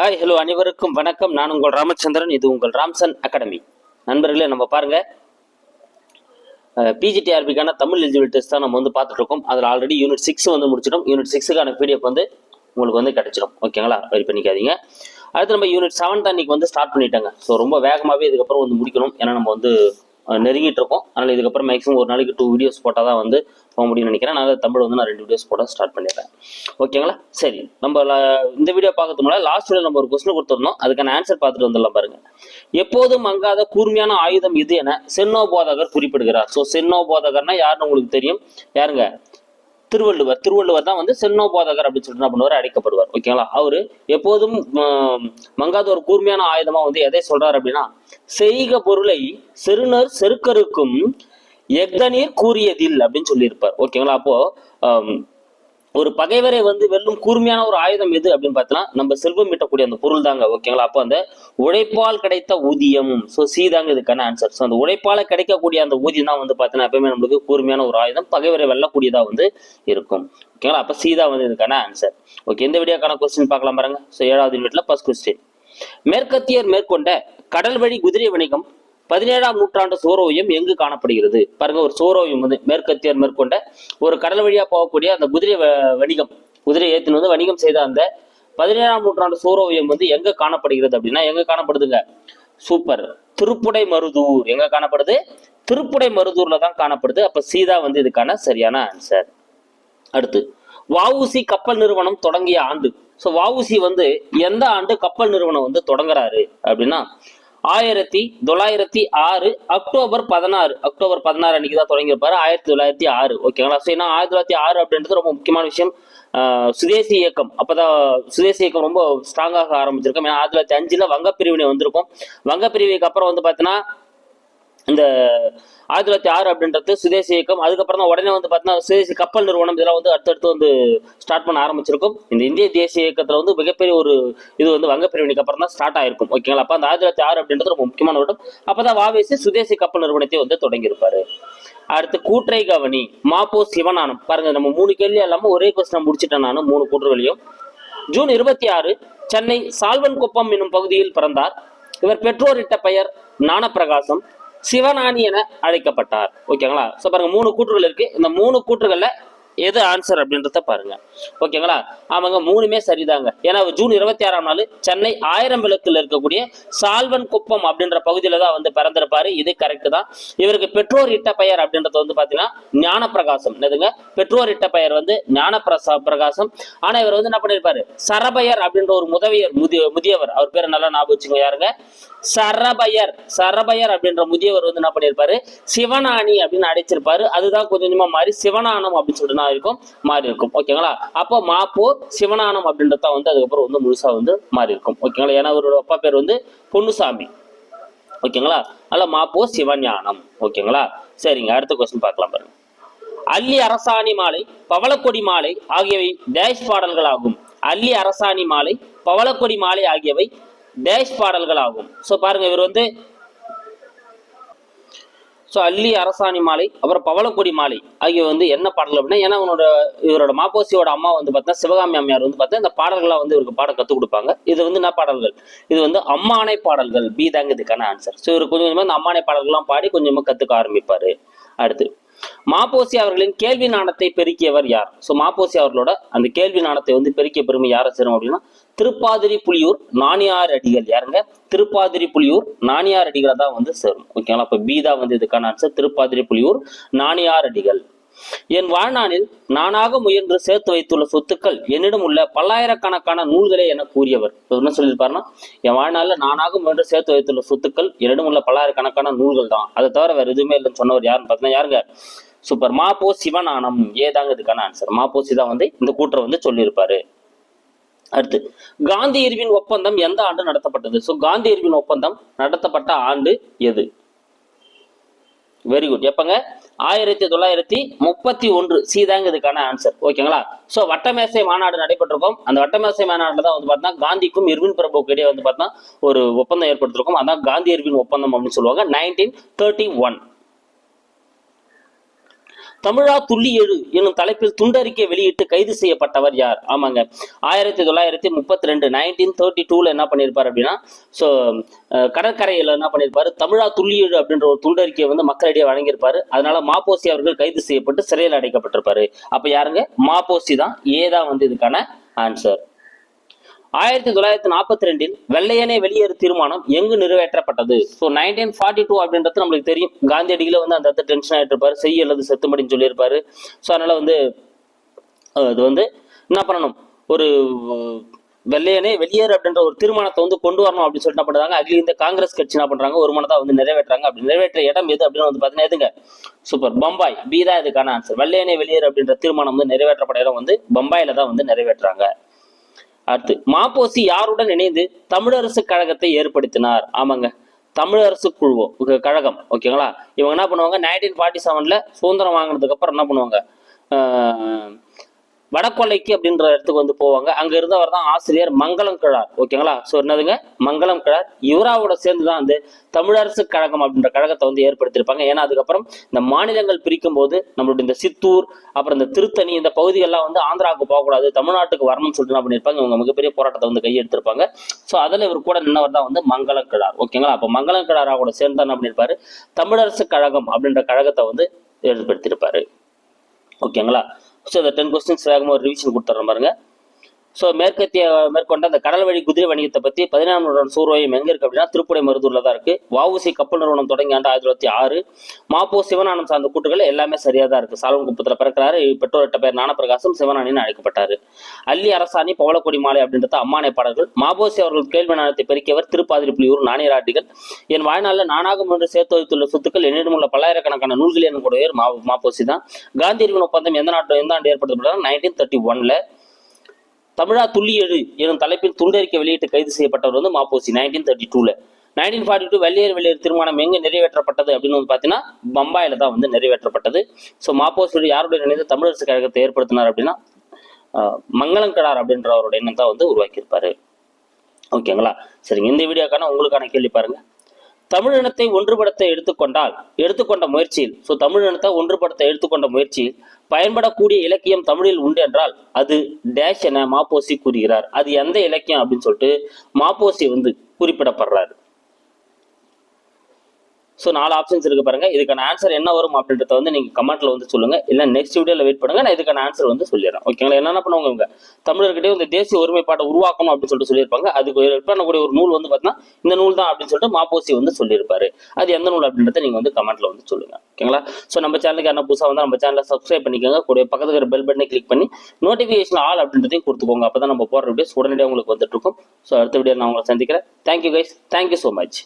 Hi hello அனைவருக்கும் வணக்கம். நான் உங்கள் ராமச்சந்திரன் இது உங்கள் ராம்சன் அகாடமி. நண்பர்களே நம்ம பாருங்க. பிஜிடிஆர்பிக்கான தமிழ் எலிஜிபிள் டெஸ்ட் தான் நம்ம வந்து பார்த்துட்டு இருக்கோம். அதில் ஆல்ரெடி யூனிட் சிக்ஸ் வந்து முடிச்சிடும் யூனிட் சிக்ஸுக்கான பிடிஎஃப் வந்து உங்களுக்கு வந்து கிடைச்சிடும் ஓகேங்களா வெயிட் பண்ணிக்காதீங்க. அடுத்து நம்ம யூனிட் செவன் அன்னைக்கு வந்து ஸ்டார்ட் பண்ணிட்டாங்க. ஸோ ரொம்ப வேகமாகவே இதுக்கப்புறம் வந்து முடிக்கணும். ஏன்னா நம்ம வந்து நெருங்கிட்டு இருக்கோம். அதனால் இதுக்கப்புறம் மேக்ஸிமம் ஒரு நாளைக்கு டூ வீடியோஸ் போட்டால் தான் வந்து போக முடியும்னு நினைக்கிறேன். நான் தமிழ் வந்து நான் ரெண்டு வீடியோஸ் போட ஸ்டார்ட் பண்ணிடுறேன். ஓகேங்களா சரி நம்ம இந்த வீடியோ பார்க்கறதுக்கு முன்னாடி லாஸ்ட் வீடியோ நம்ம ஒரு கொஸ்டின் கொடுத்துருந்தோம். அதுக்கான ஆன்சர் பார்த்துட்டு வந்துடலாம் பாருங்க. எப்போதும் மங்காத கூர்மையான ஆயுதம் இது என சென்னோ போதகர் குறிப்பிடுகிறார். ஸோ சென்னோ போதகர்னா யாருன்னு உங்களுக்கு தெரியும்? யாருங்க? திருவள்ளுவர். திருவள்ளுவர் தான் வந்து சென்னோ போதகர் அப்படின்னு சொல்லிட்டு என்ன பண்ணுவார்? அழைக்கப்படுவார் ஓகேங்களா அவரு எப்போதும் மங்காத ஒரு கூர்மையான ஆயுதமா வந்து எதை சொல்றாரு அப்படின்னா செய்க பொருளை செருணர் செருக்கருக்கும் எக்தனீர் கூறியதில் அப்படின்னு சொல்லியிருப்பார். ஓகேங்களா அப்போ ஒரு பகைவரை வந்து வெல்லும் கூர்மையான ஒரு ஆயுதம் எது அப்படின்னு பார்த்தோன்னா நம்ம செல்வம் மீட்டக்கூடிய அந்த பொருள் தாங்க. ஓகேங்களா அப்போ அந்த உழைப்பால் கிடைத்த ஊதியம். ஸோ சி தாங்க இதுக்கான ஆன்சர் ஸோ அந்த உழைப்பால் கிடைக்கக்கூடிய அந்த ஊதியம் தான் வந்து பார்த்தீங்கன்னா எப்பவுமே நம்மளுக்கு கூர்மையான ஒரு ஆயுதம். பகைவரை வெல்லக்கூடியதாக வந்து இருக்கும். ஓகேங்களா அப்போ சீதா வந்து இதுக்கான ஆன்சர் ஓகே இந்த வீடியோக்கான கொஸ்டின் பார்க்கலாம் பாருங்க. ஸோ ஏழாவது வீட்டில் ஃபர்ஸ்ட் கொஸ்டின் மேற்கத்தியர் மேற்கொண்ட கடல் வழி குதிரை வணிகம் பதினேழாம் நூற்றாண்டு சோரோவியம் எங்கு காணப்படுகிறது? பாருங்க ஒரு சோரோவியம் வந்து மேற்கத்தியர் மேற்கொண்ட ஒரு கடல் வழியா போகக்கூடிய அந்த குதிரை வ- வணிகம் குதிரை ஏத்தின் வந்து வணிகம் செய்த அந்த பதினேழாம் நூற்றாண்டு சோரோவியம் வந்து எங்க காணப்படுகிறது அப்படின்னா எங்க காணப்படுதுங்க? சூப்பர். திருப்புடை மருதூர். எங்க காணப்படுது? திருப்புடை மருதூர்ல தான் காணப்படுது. அப்ப சீதா வந்து இதுக்கான சரியான ஆன்சர் அடுத்து வஉசி கப்பல் நிறுவனம் தொடங்கிய ஆண்டு. ஸோ வஉசி வந்து எந்த ஆண்டு கப்பல் நிறுவனம் வந்து தொடங்குறாரு அப்படின்னா ஆயிரத்தி தொள்ளாயிரத்தி ஆறு அக்டோபர் பதினாறு. அக்டோபர் பதினாறு அன்னைக்கு தான் தொடங்கியிருப்பாரு. ஆயிரத்தி தொள்ளாயிரத்தி ஆறு. ஓகேங்களா ஸோ ஏன்னா ஆயிரத்தி தொள்ளாயிரத்தி ஆறு அப்படின்றது ரொம்ப முக்கியமான விஷயம். சுதேசி இயக்கம். அப்போதான் சுதேசி இயக்கம் ரொம்ப ஸ்ட்ராங்காக ஆரம்பிச்சிருக்கோம். ஏன்னா ஆயிரத்தி தொள்ளாயிரத்தி அஞ்சில் வங்க பிரிவினை வந்திருக்கும். வங்க பிரிவுக்கு அப்புறம் வந்து பார்த்தீங்கன்னா இந்த ஆயிரத்தி தொள்ளாயிரத்தி ஆறு அப்படின்றது சுதேசி இயக்கம். அதுக்கப்புறம் தான் உடனே வந்து பார்த்தீங்கன்னா சுதேசி கப்பல் நிறுவனம் இதெல்லாம் வந்து அடுத்தடுத்து வந்து ஸ்டார்ட் பண்ண ஆரம்பிச்சிருக்கும். இந்த இந்திய தேசிய இயக்கத்தில் வந்து மிகப்பெரிய ஒரு இது வந்து வங்க பிரிவினைக்கு அப்புறம் தான் ஸ்டார்ட் ஆயிருக்கும். ஓகேங்களா அப்போ அந்த ஆயிரத்தி தொள்ளாயிரத்தி ஆறு அப்படின்றது ரொம்ப முக்கியமான வருடம் அப்போ தான் வாவேசி சுதேசி கப்பல் நிறுவனத்தை வந்து தொடங்கியிருப்பாரு. அடுத்து கூற்றை கவனி மாப்போ சிவனானம் பாருங்க நம்ம மூணு கேள்வி இல்லாமல் ஒரே கொஸ்டின் முடிச்சிட்டேன் நான் மூணு கூற்றுகளையும். ஜூன் இருபத்தி ஆறு சென்னை சால்வன் குப்பம் என்னும் பகுதியில் பிறந்தார். இவர் பெற்றோரிட்ட பெயர் ஞானப்பிரகாசம் சிவனானி என அழைக்கப்பட்டார். ஓகேங்களா ஸோ பாருங்க மூணு கூற்றுகள் இருக்கு. இந்த மூணு கூற்றுகளில் எது ஆன்சர் அப்படின்றத பாருங்க. ஓகேங்களா ஆமாங்க மூணுமே சரிதாங்க. ஏன்னா ஜூன் இருபத்தி ஆறாம் நாள் சென்னை ஆயிரம் விளக்குல இருக்கக்கூடிய சால்வன் குப்பம் அப்படின்ற பகுதியில தான் வந்து பிறந்திருப்பாரு. இது கரெக்ட் தான். இவருக்கு பெற்றோர் இட்ட பெயர் அப்படின்றது வந்து பாத்தீங்கன்னா ஞானப்பிரகாசம். என்னதுங்க? பெற்றோர் இட்ட பெயர் வந்து ஞானப்பிரசா பிரகாசம். ஆனா இவர் வந்து என்ன பண்ணிருப்பாரு? சரபையர் அப்படின்ற ஒரு முதவியர் முதிய முதியவர். அவர் பேரை நல்லா ஞாபகம் வச்சுங்க யாருங்க? சரபையர். சரபையர் அப்படின்ற முதியவர் வந்து என்ன பண்ணிருப்பாரு? சிவனாணி அப்படின்னு அடைச்சிருப்பாரு. அதுதான் கொஞ்சம் கொஞ்சமா மாறி சிவனானம் அப்படின்னு சொல்லிட்டு மாதிரி இருக்கும் மாறி இருக்கும் ஓகேங்களா? அப்போ மாப்போ சிவனானம் அப்படின்றது தான் வந்து அதுக்கப்புறம் வந்து முழுசா வந்து மாறி இருக்கும் ஓகேங்களா? ஏன்னா அவரோட அப்பா பேர் வந்து பொன்னுசாமி. ஓகேங்களா? அல்ல மாப்போ சிவஞானம். ஓகேங்களா? சரிங்க. அடுத்த கொஸ்டின் பார்க்கலாம் பாருங்க. அள்ளி அரசாணி மாலை பவளக்கொடி மாலை ஆகியவை டேஷ் பாடல்கள் ஆகும் அல்லி அரசாணி மாலை பவளக்கொடி மாலை ஆகியவை டேஷ் பாடல்கள் ஆகும் ஸோ பாருங்க இவர் வந்து ஸோ அல்லி அரசாணி மாலை அப்புறம் பவளக்கொடி மாலை ஆகிய வந்து என்ன பாடல் அப்படின்னா ஏன்னா அவனோட இவரோட மாப்போசியோட அம்மா வந்து பார்த்தீங்கன்னா சிவகாமி அம்மையார் வந்து பார்த்தா இந்த பாடல்களாக வந்து இவருக்கு பாட கற்றுக் கொடுப்பாங்க. இது வந்து என்ன பாடல்கள்? இது வந்து அம்மானை பாடல்கள் பி தாங்க இதுக்கான ஆன்சர் ஸோ இவர் கொஞ்சம் கொஞ்சமாக இந்த அம்மானை பாடல்கள்லாம் பாடி கொஞ்சமாக கற்றுக்க ஆரம்பிப்பார். அடுத்து மாப்போசி அவர்களின் கேள்வி நாணத்தை பெருக்கியவர் யார்? ஸோ மாப்போசி அவர்களோட அந்த கேள்வி நாணத்தை வந்து பெருக்கிய பெருமை யாரை சேரும் அப்படின்னா திருப்பாதிரி புலியூர் நாணியார் அடிகள் யாருங்க? திருப்பாதிரி புலியூர் நாணியார் அடிகளை தான் வந்து சேரும். ஓகேங்களா அப்போ பீதா வந்து இதுக்கான ஆன்சர் திருப்பாதிரி புலியூர் நாணியார் அடிகள். என் வாழ்நாளில் நானாக முயன்று சேர்த்து வைத்துள்ள சொத்துக்கள் என்னிடம் உள்ள பல்லாயிரக்கணக்கான நூல்களே என கூறியவர். என்ன சொல்லியிருப்பாருன்னா என் வாழ்நாளில் நானாக முயன்று சேர்த்து வைத்துள்ள சொத்துக்கள் என்னிடம் உள்ள பல்லாயிரக்கணக்கான நூல்கள் தான் அதை தவிர வேறு எதுவுமே இல்லைன்னு சொன்னவர் யாருன்னு பார்த்தீங்கன்னா யாருங்க? சூப்பர் மாப்போ சிவனானம் ஏதாங்க இதுக்கான ஆன்சர் மாப்போசி தான் வந்து இந்த கூற்றை வந்து சொல்லியிருப்பாரு. அடுத்து காந்தி இருவின் ஒப்பந்தம் எந்த ஆண்டு நடத்தப்பட்டது? ஸோ காந்தி இருவின் ஒப்பந்தம் நடத்தப்பட்ட ஆண்டு எது? வெரி குட் எப்பங்க? ஆயிரத்தி தொள்ளாயிரத்தி முப்பத்தி ஒன்று. சீதாங்க இதுக்கான ஆன்சர் ஓகேங்களா ஸோ வட்டமேசை மாநாடு நடைபெற்றிருக்கும். அந்த வட்டமேசை மாநாட்டில் தான் வந்து பார்த்தா காந்திக்கும் இர்வின் பிரபுக்கு இடையே வந்து பார்த்தா ஒரு ஒப்பந்தம் ஏற்படுத்திருக்கும் அதான் காந்தி இர்வின் ஒப்பந்தம் அப்படின்னு சொல்லுவாங்க. நைன்டீன் தேர்ட்டி ஒன் தமிழா துள்ளி எழு எனும் தலைப்பில் துண்டறிக்கை வெளியிட்டு கைது செய்யப்பட்டவர் யார்? ஆமாங்க. ஆயிரத்தி தொள்ளாயிரத்தி முப்பத்தி ரெண்டு நைன்டீன் தேர்ட்டி டூல என்ன பண்ணியிருப்பார் அப்படின்னா ஸோ கடற்கரையில் என்ன பண்ணியிருப்பாரு? தமிழா துள்ளி எழு அப்படின்ற ஒரு துண்டறிக்கையை வந்து மக்களிடையே வழங்கியிருப்பாரு. அதனால மாப்போசி அவர்கள் கைது செய்யப்பட்டு சிறையில் அடைக்கப்பட்டிருப்பாரு. அப்ப யாருங்க? மாப்போசி தான். ஏதான் வந்து இதுக்கான ஆன்சர் ஆயிரத்தி தொள்ளாயிரத்தி நாற்பத்தி ரெண்டில் வெள்ளையனே வெளியேறு தீர்மானம் எங்கு நிறைவேற்றப்பட்டது? ஸோ நைன்டீன் ஃபார்ட்டி டூ அப்படின்றது நம்மளுக்கு தெரியும். காந்தியடிகளை வந்து அந்த இடத்துல டென்ஷன் ஆகிட்டு இருப்பாரு. செய்ய அல்லது செத்துமடின்னு சொல்லியிருப்பாரு. ஸோ அதனால வந்து அது இது வந்து என்ன பண்ணணும்? ஒரு வெள்ளையனே வெளியேறு அப்படின்ற ஒரு தீர்மானத்தை வந்து கொண்டு வரணும் அப்படின்னு சொல்லிட்டு என்ன பண்றாங்க? அகில இந்த காங்கிரஸ் கட்சி என்ன பண்றாங்க? ஒரு மனதா வந்து நிறைவேற்றாங்க அப்படி நிறைவேற்ற இடம் எது அப்படின்னு வந்து பாத்தீங்கன்னா எதுங்க? சூப்பர் பம்பாய். பி தான் இதுக்கான ஆன்சர் வெள்ளையனே வெளியேறு அப்படின்ற தீர்மானம் வந்து நிறைவேற்றப்பட இடம் வந்து பம்பாயில தான் வந்து நிறைவேற்றுறாங்க. அடுத்து மாப்போசி யாருடன் இணைந்து தமிழரசு கழகத்தை ஏற்படுத்தினார்? ஆமாங்க. தமிழரசு குழுவோ கழகம் ஓகேங்களா? இவங்க என்ன பண்ணுவாங்க? நைன்டீன் ஃபார்ட்டி செவன்ல சுதந்திரம் வாங்கினதுக்கு அப்புறம் என்ன பண்ணுவாங்க? வடக்கொல்லைக்கு அப்படின்ற இடத்துக்கு வந்து போவாங்க. அங்க இருந்தவர் தான் ஆசிரியர் மங்களம் கிழார். ஓகேங்களா ஸோ என்னதுங்க? மங்களம் கிழார். இவராவோட சேர்ந்து தான் வந்து தமிழரசு கழகம் அப்படின்ற கழகத்தை வந்து ஏற்படுத்தியிருப்பாங்க. ஏன்னா அதுக்கப்புறம் இந்த மாநிலங்கள் பிரிக்கும் போது நம்மளுடைய இந்த சித்தூர் அப்புறம் இந்த திருத்தணி இந்த பகுதிகள்லாம் வந்து ஆந்திராவுக்கு போகக்கூடாது தமிழ்நாட்டுக்கு வரணும்னு சொல்லிட்டு என்ன பண்ணியிருப்பாங்க? இவங்க மிகப்பெரிய போராட்டத்தை வந்து கையெடுத்திருப்பாங்க ஸோ அதில் இவர் கூட நின்னவர் தான் வந்து மங்களம் கிழார். ஓகேங்களா அப்போ மங்களம் கிழாரோட சேர்ந்து தான் என்ன பண்ணியிருப்பாரு? தமிழரசு கழகம் அப்படின்ற கழகத்தை வந்து ஏற்படுத்தியிருப்பாரு. ஓகேங்களா ஸோ இந்த டென் கொஸ்டின்ஸ் வேகமாக ஒரு ரிவிஷன் கொடுத்துட்றேன் பாருங்கள் ஸோ மேற்கத்திய மேற்கொண்ட அந்த கடல் வழி குதிரை வணிகத்தை பற்றி பதினேழாம் நூற்றாண்டு சூர்வாயம் எங்கே இருக்குது அப்படின்னா திருப்புடை மருதூரில் தான் இருக்குது வஉசி கப்பல் நிறுவனம் தொடங்கி ஆண்டு ஆயிரத்தி தொள்ளாயிரத்தி ஆறு. மாப்போ சிவனானம் சார்ந்த கூட்டுகள் எல்லாமே சரியாக தான் இருக்குது சாலவன் குப்பத்தில் பிறக்கிறாரு. பெற்றோர்கிட்ட பேர் ஞானப்பிரகாசம் சிவனானின்னு அழைக்கப்பட்டாரு. அள்ளி அரசாணி பவளக்கொடி மாலை அப்படின்றது அம்மானை பாடல்கள். மாபோசி அவர்கள் கேள்வி நாணயத்தை பெருக்கியவர் திருப்பாதிரி புலியூர் நாணயராட்டிகள் என் வாழ்நாளில் நானாக முன்று சேர்த்து வைத்துள்ள சொத்துக்கள் என்னிடம் உள்ள பல்லாயிரக்கணக்கான நூல்கள் எனக்கு கூடியவர் மா மாப்போசி தான். காந்தி ஒப்பந்தம் எந்த நாட்டு எந்த ஆண்டு ஏற்படுத்தப்பட்டது நைன்டீன் தேர்ட்டி ஒன்ல தமிழா துள்ளி எழு எனும் தலைப்பில் துண்டறிக்கை வெளியிட்டு கைது செய்யப்பட்டவர் வந்து மாப்போசி நைன்டீன் தேர்ட்டி டூல நைன்டீன் ஃபார்ட்டி டூ வெள்ளையர் வெள்ளையர் தீர்மானம் எங்க நிறைவேற்றப்பட்டது அப்படின்னு வந்து பார்த்தீங்கன்னா பம்பாயில தான் வந்து நிறைவேற்றப்பட்டது. ஸோ மாப்போசி யாருடைய இணைந்து தமிழரசு கழகத்தை ஏற்படுத்தினார் அப்படின்னா மங்களங்கடார் மங்களம் கடார் அப்படின்ற அவரோட எண்ணம் தான் வந்து உருவாக்கியிருப்பாரு. ஓகேங்களா சரிங்க. இந்த வீடியோக்கான உங்களுக்கான கேள்வி பாருங்க. தமிழினத்தை ஒன்றுபடுத்த எடுத்துக்கொண்டால் எடுத்துக்கொண்ட முயற்சியில் ஸோ தமிழினத்தை ஒன்றுபடுத்த எடுத்துக்கொண்ட முயற்சியில் பயன்படக்கூடிய இலக்கியம் தமிழில் உண்டு என்றால் அது டேஷ் என மாப்போசி கூறுகிறார். அது எந்த இலக்கியம் அப்படின்னு சொல்லிட்டு மாப்போசி வந்து குறிப்பிடப்படுறாரு. ஸோ நாலு ஆப்ஷன்ஸ் இருக்கு பாருங்க. இதுக்கான ஆன்சர் என்ன வரும் அப்படின்றத வந்து நீங்கள் கமெண்ட்ல வந்து சொல்லுங்க. இல்லை நெக்ஸ்ட் வீடியோவில் வெயிட் பண்ணுங்க. நான் இதுக்கான ஆன்சர் வந்து சொல்லிடுறேன். ஓகேங்களா என்னென்ன பண்ணுவாங்க இவங்க? தமிழர்கிட்டே வந்து தேசிய ஒருமைப்பாட்டை உருவாக்கணும் அப்படின்னு சொல்லிட்டு சொல்லியிருப்பாங்க. அதுக்கு பண்ணக்கூடிய ஒரு நூல் வந்து பார்த்தீங்கன்னா இந்த நூல் தான் அப்படின்னு சொல்லிட்டு மாப்போசி வந்து சொல்லியிருப்பாரு. அது எந்த நூல் அப்படின்றத நீங்க வந்து கமெண்ட்ல வந்து சொல்லுங்க. ஓகேங்களா ஸோ நம்ம சேனலுக்கு என்ன புதுசாக வந்து நம்ம சேனலை சப்ஸ்கிரைப் பண்ணிக்கோங்க. கூட பக்கத்துல இருக்கிற பெல் பட்டனை கிளிக் பண்ணி நோட்டிஃபிகேஷன் ஆல் அப்படின்றதையும் கொடுத்துக்கோங்க. அப்போ தான் நம்ம போடுற வீடியோஸ் உடனடியாக உங்களுக்கு வந்துட்டு இருக்கும். ஸோ அடுத்த வீடியோ நான் உங்களை சந்திக்கிறேன். Thank you guys thank you so much